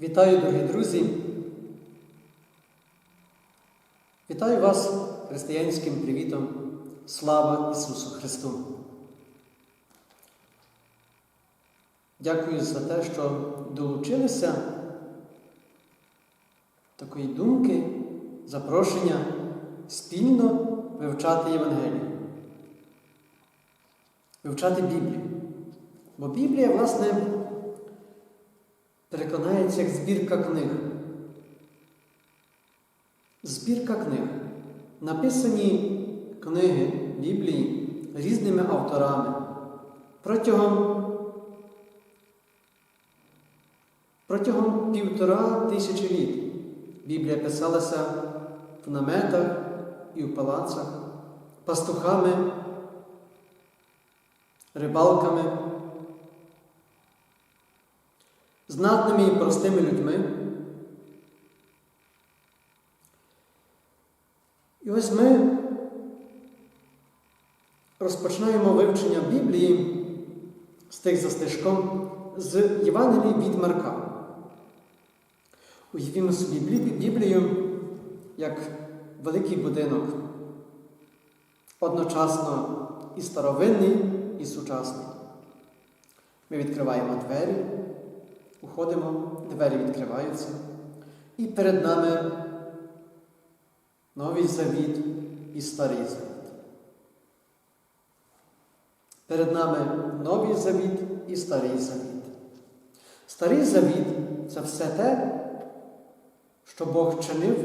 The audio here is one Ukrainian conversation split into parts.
Вітаю, дорогі друзі! Вітаю вас християнським привітом. Слава Ісусу Христу! Дякую за те, що долучилися такої думки, запрошення спільно вивчати Євангелію, вивчати Біблію. Бо Біблія, власне, переконається як збірка книг. Збірка книг. Написані книги Біблії різними авторами протягом протягом півтора тисячі літ. Біблія писалася в наметах і в палацах, пастухами, рибалками, знатними і простими людьми. І ось ми розпочинаємо вивчення Біблії стих за стежком з Євангелії від Марка. Уявімо собі Біблію як великий будинок, одночасно і старовинний, і сучасний. Ми відкриваємо двері, уходимо, двері відкриваються, і перед нами Новий Завіт і Старий Завіт. Перед нами Новий Завіт і Старий Завіт. Старий Завіт це все те, що Бог чинив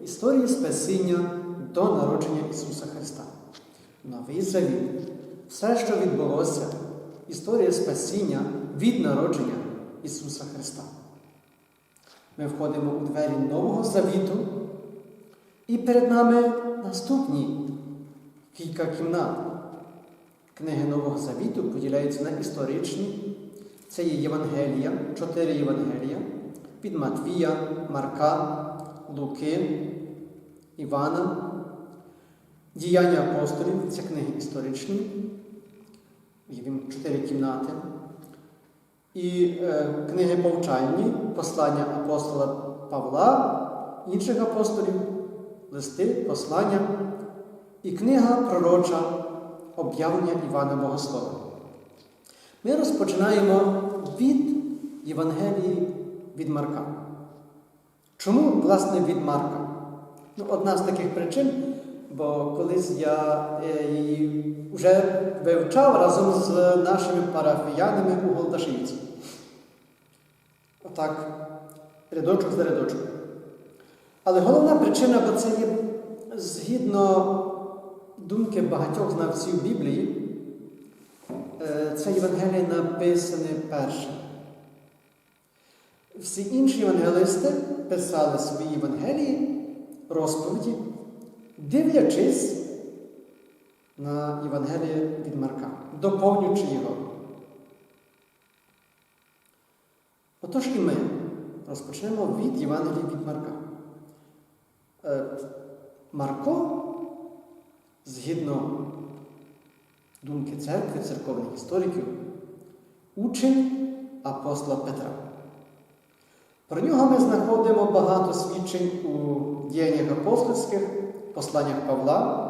в історії спасіння до народження Ісуса Христа. Новий Завіт все, що відбулося, історія спасіння від народження Ісуса Христа. Ми входимо у двері Нового Завіту, і перед нами наступні кілька кімнат. Книги Нового Завіту поділяються на історичні. Це є Євангелія, чотири Євангелія від Матвія, Марка, Луки, Івана, Діяння апостолів це книги історичні, є чотири кімнати. І е, книги повчальні, послання апостола Павла, інших апостолів, листи, послання і книга пророча об'явлення Івана Богослова. Ми розпочинаємо від Євангелії від Марка. Чому, власне, від Марка? Ну, Одна з таких причин, бо колись я її вже вивчав разом з нашими парафіянами у Голдашівці. Отак, рядочок за рядочком. Але головна причина, бо це є згідно думки багатьох знавців Біблії, це Євангеліє написане перше. Всі інші євангелисти писали свої Євангелії, розповіді, дивлячись на Євангеліє від Марка, доповнюючи його. Отож і ми розпочнемо від Євангелії від Марка. Марко, згідно думки церкви, церковних істориків, учень апостола Петра. Про нього ми знаходимо багато свідчень у діяннях апостольських, посланнях Павла,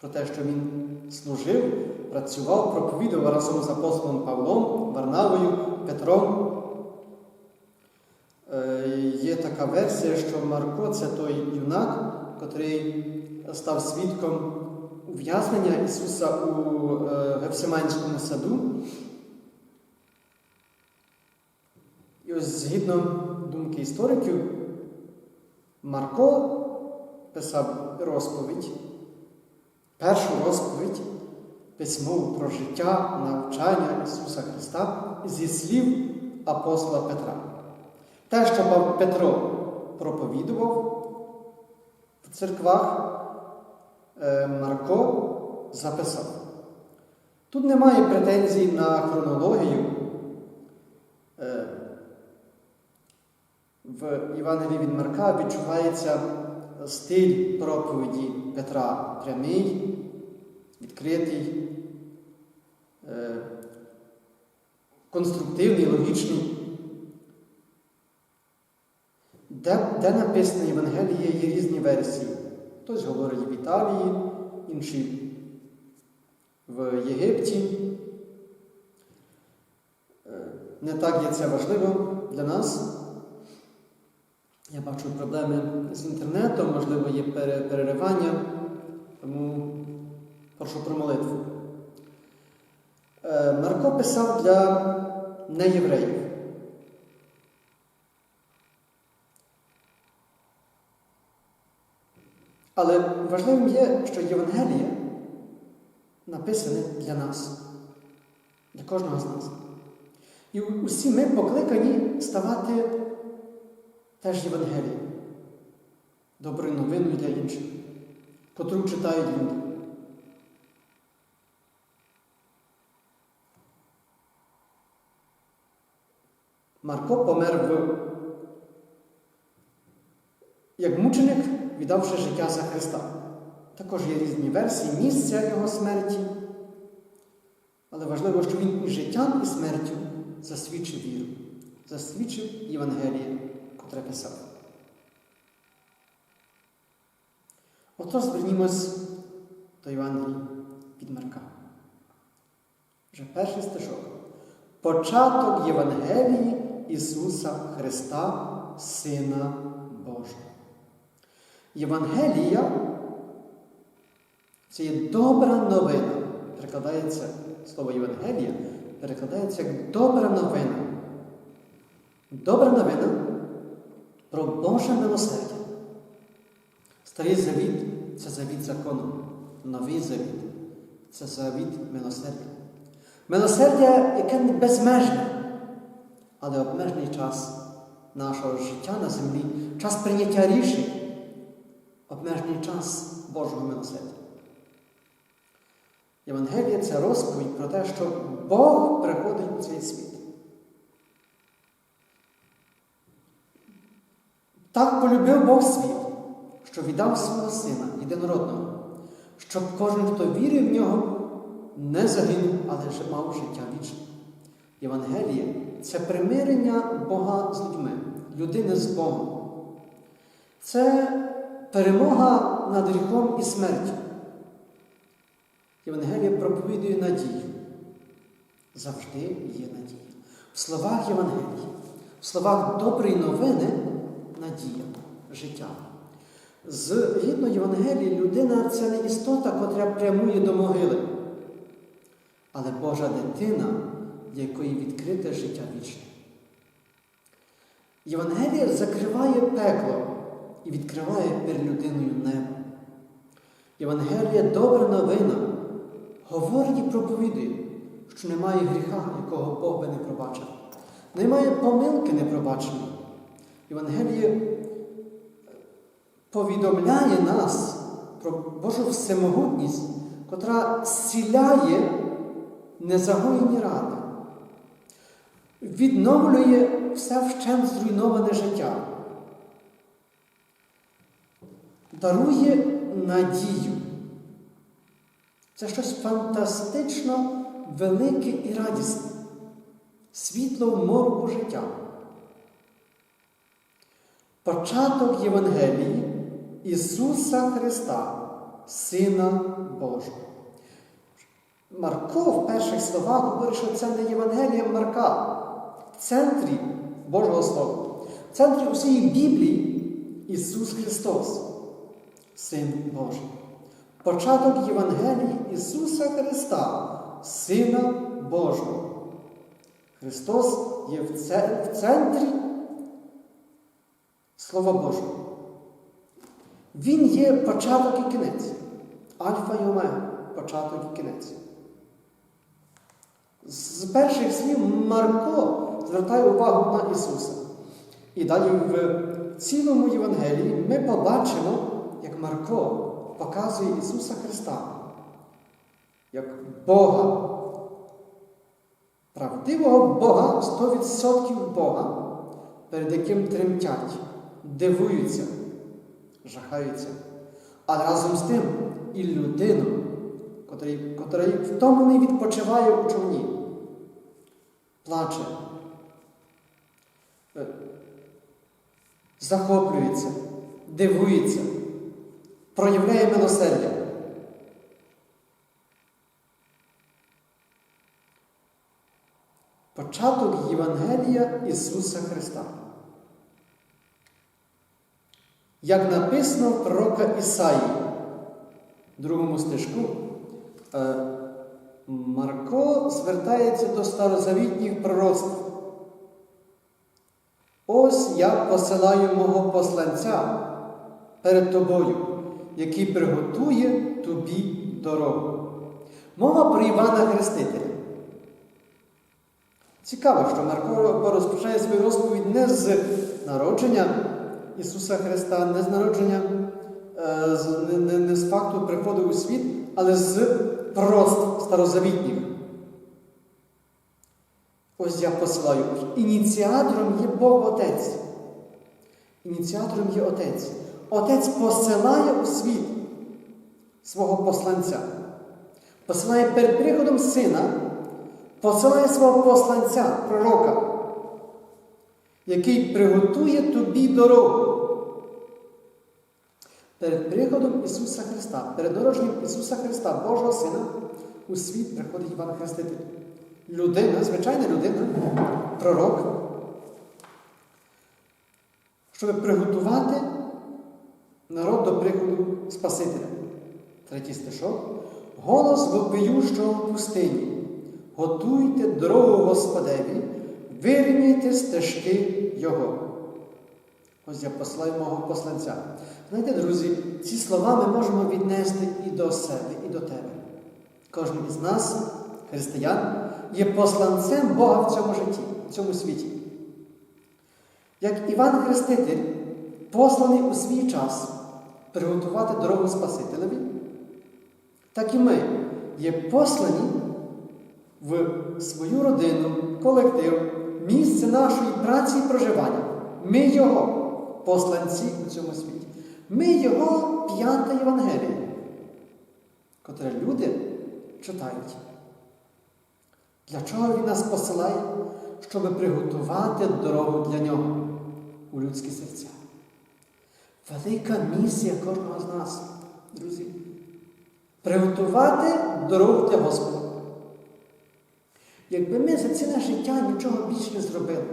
про те, що він служив, працював, проповідував разом з апостолом Павлом, Варнавою, Петром. Є така версія, що Марко це той юнак, який став свідком ув'язнення Ісуса у Гефсиманському саду. І ось згідно думки істориків, Марко писав розповідь, першу розповідь письмову про життя, навчання Ісуса Христа зі слів апостола Петра. Те, що Петро проповідував в церквах, Марко записав. Тут немає претензій на хронологію. В Євангелії від Марка відчувається стиль проповіді Петра прямий, відкритий, конструктивний, логічний. де, де написано Євангеліє, є різні версії. Хтось говорить в Італії, інші в Єгипті. Е, Не так є це важливо для нас. Я бачу проблеми з інтернетом, можливо, є переривання, тому прошу про молитву. Е, Марко писав для неєвреїв. Але важливим є, що Євангелія написане для нас, для кожного з нас. І усі ми покликані ставати теж Євангелієм, доброю новиною для інших, котру читають люди. Марко помер в як мученик, віддавши життя за Христа. Також є різні версії місця його смерті. Але важливо, що він і життям, і смертю засвідчив віру, засвідчив Євангеліє, котре писав. Отож звернімось до Євангелії від Марка. Вже перший стишок. Початок Євангелії Ісуса Христа, Сина Божого. Євангелія це є добра новина. Перекладається слово Євангелія, перекладається як добра новина. Добра новина про Боже милосердя. Старий завіт це завіт закону. Новий завіт це завіт милосердя. Милосердя, яке не безмежне, але обмежений час нашого життя на землі, час прийняття рішень, обмежений час Божого милосердя. Євангелія це розповідь про те, що Бог приходить у цей світ. Так полюбив Бог світ, що віддав свого Сина єдинородного, щоб кожен, хто вірив в нього, не загинув, але мав життя вічне. Євангеліє це примирення Бога з людьми, людини з Богом. Це перемога над гріхом і смертю. Євангелія проповідує надію. Завжди є надія. В словах Євангелії, в словах доброї новини надія, життя. Згідно Євангелії, людина це не істота, котра прямує до могили, але Божа дитина, для якої відкрите життя вічне. Євангелія закриває пекло і відкриває перед людиною небо. Євангелія добра новина, говорить і проповідує, що немає гріха, якого Бог би не пробачив. Немає помилки непробаченої. Євангеліє повідомляє нас про Божу всемогутність, котра зціляє незагоєні ради, відновлює все вщент зруйноване життя, дарує надію. Це щось фантастично велике і радісне, світло в морку життя. Початок Євангелії Ісуса Христа, Сина Божого. Марко в перших словах говорить, що це не Євангелія Марка. В центрі Божого Слова, в центрі усієї Біблії Ісус Христос, Син Божий. Початок Євангелії Ісуса Христа, Сина Божого. Христос є в це- в центрі Слова Божого. Він є початок і кінець. Альфа і Омега початок і кінець. З перших слів Марко звертає увагу на Ісуса. І далі в цілому Євангелії ми побачимо, як Марко показує Ісуса Христа, як Бога, правдивого Бога, 100% Бога, перед яким тремтять, дивуються, жахаються. А разом з тим і людину, котрий, котрий втомлений відпочиває у човні, плаче. Захоплюється, дивується, проявляє милосердя. Початок Євангелія Ісуса Христа. Як написано в пророка Ісаї, в другому стежку, е, Марко звертається до старозавітніх пророцтв. Ось я посилаю мого посланця перед тобою, який приготує тобі дорогу. Мова про Івана Хрестителя. Цікаво, що Марко розпочинає свою розповідь не з народження Ісуса Христа, не з народження, е, не, з факту приходу у світ, але з пророцтв старозавітніх. Ось я посилаю. Ініціатором є Бог Отець. Ініціатором є Отець. Отець посилає у світ свого посланця. Посилає перед приходом сина, посилає свого посланця, пророка, який приготує тобі дорогу. Перед приходом Ісуса Христа, перед народженням Ісуса Христа, Божого Сина, у світ приходить Іван Хреститель. Людина, звичайна людина, пророк, щоб приготувати народ до приходу Спасителя. Третій стишок. Голос вопиющого в пустині. Готуйте дорогу Господеві, вирівняйте стежки Його. Ось я посилаю мого посланця. Знаєте, друзі, ці слова ми можемо віднести і до себе, і до тебе. Кожен із нас, християн, є посланцем Бога в цьому житті, в цьому світі. Як Іван Хреститель, посланий у свій час приготувати дорогу Спасителеві, так і ми є послані в свою родину, колектив, місце нашої праці і проживання. Ми Його посланці у цьому світі. Ми Його п'ята Євангелія, котре люди читають. Для чого Він нас посилає? Щоб приготувати дорогу для нього у людські серця. Велика місія кожного з нас, друзі. Приготувати дорогу для Господа. Якби ми за ціле життя нічого більше не зробили,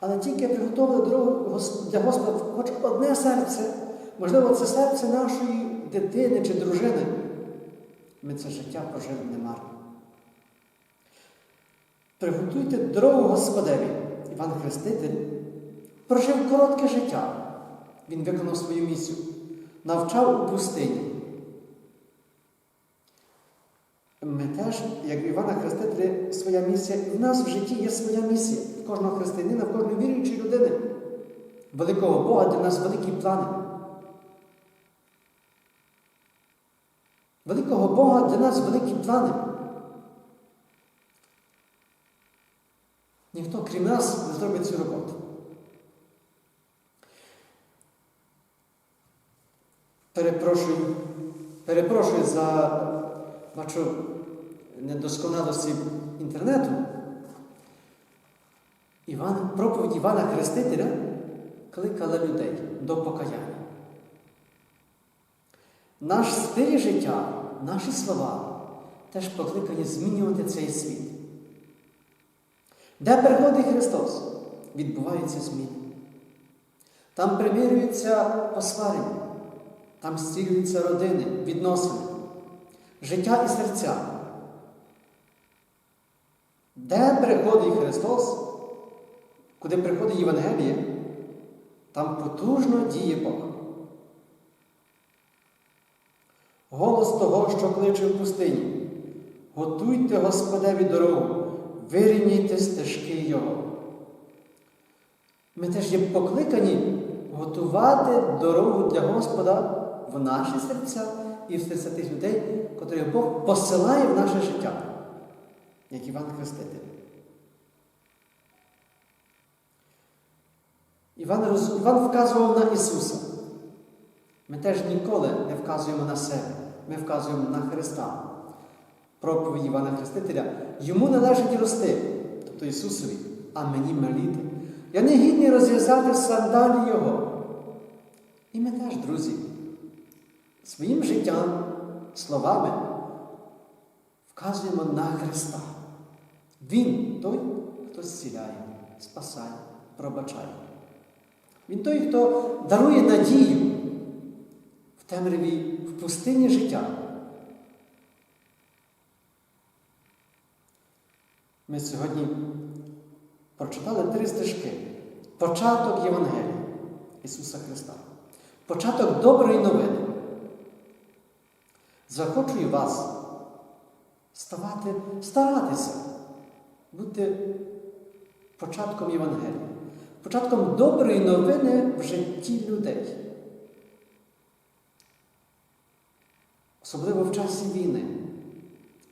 але тільки приготували дорогу для Господа хоч одне серце, можливо, це серце нашої дитини чи дружини, ми це життя прожили немарно. Приготуйте дорогу Господеві. Іван Хреститель прожив коротке життя. Він виконав свою місію, навчав у пустині. Ми теж, як Івана Хрестителя, своя місія, і в нас в житті є своя місія. В кожного християнина, в кожної віруючої людини. Великого Бога для нас великі плани. Великого Бога для нас великі плани. Ніхто, крім нас, не зробить цю роботу. Перепрошую, перепрошую за бачу недосконалості інтернету. Іван, проповідь Івана Хрестителя кликала людей до покаяння. Наш стиль життя, наші слова теж покликані змінювати цей світ. Де приходить Христос, відбуваються зміни. Там примирюються посварення, там зцілюються родини, відносини, життя і серця. Де приходить Христос, куди приходить Євангеліє, там потужно діє Бог. Голос того, що кличе в пустині. Готуйте Господеві дорогу, вирівняйте стежки Його. Ми теж є покликані готувати дорогу для Господа в наші серця і в серця тих людей, котрих Бог посилає в наше життя, як Іван Хреститель. Іван, роз... Іван вказував на Ісуса. Ми теж ніколи не вказуємо на себе, ми вказуємо на Христа. Проповідь Івана Хрестителя. Йому належить рости, тобто Ісусові, а мені маліти. Я не гідний розв'язати сандалі Його. І ми теж, друзі, своїм життям, словами вказуємо на Христа. Він той, хто зціляє, спасає, пробачає. Він той, хто дарує надію в темряві, в пустині життя. Ми сьогодні прочитали три стежки. Початок Євангелія Ісуса Христа. Початок доброї новини. Захочую вас ставати, старатися бути початком Євангелія, початком доброї новини в житті людей. Особливо в часі війни.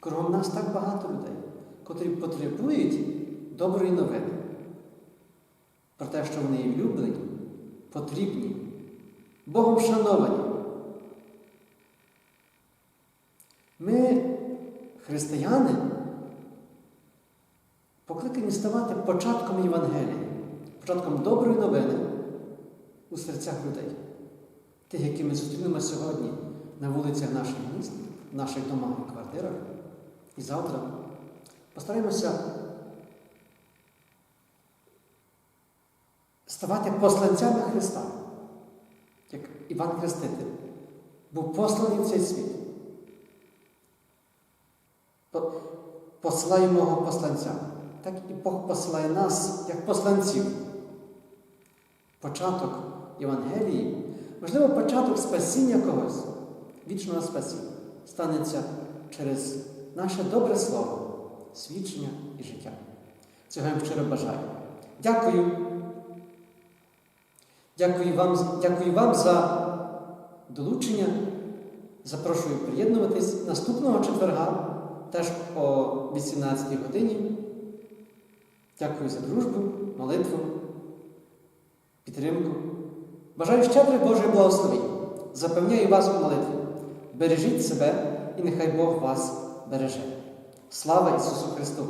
Кругом нас так багато людей, котрі потребують доброї новини. Про те, що вони є влюблені, потрібні, Богом шановані. Ми, християни, покликані ставати початком Євангелія, початком доброї новини у серцях людей, тих, які ми зустрінемо сьогодні на вулицях наших міст, в наших домах і квартирах. І завтра постараємося ставати посланцями Христа, як Іван Хреститель був посланий в цей світ. По- Посилає мого посланця, так і Бог посилає нас як посланців. Початок Євангелії, можливо, початок спасіння когось, вічного спасіння, станеться через наше добре слово, свідчення і життя. Цього я вам щиро бажаю. Дякую. Дякую вам, дякую вам за долучення. Запрошую приєднуватись наступного четверга, теж о 18 годині. Дякую за дружбу, молитву, підтримку. Бажаю щедре Боже благословення. Запевняю вас у молитві. Бережіть себе і нехай Бог вас береже. Слава Ісусу Христу!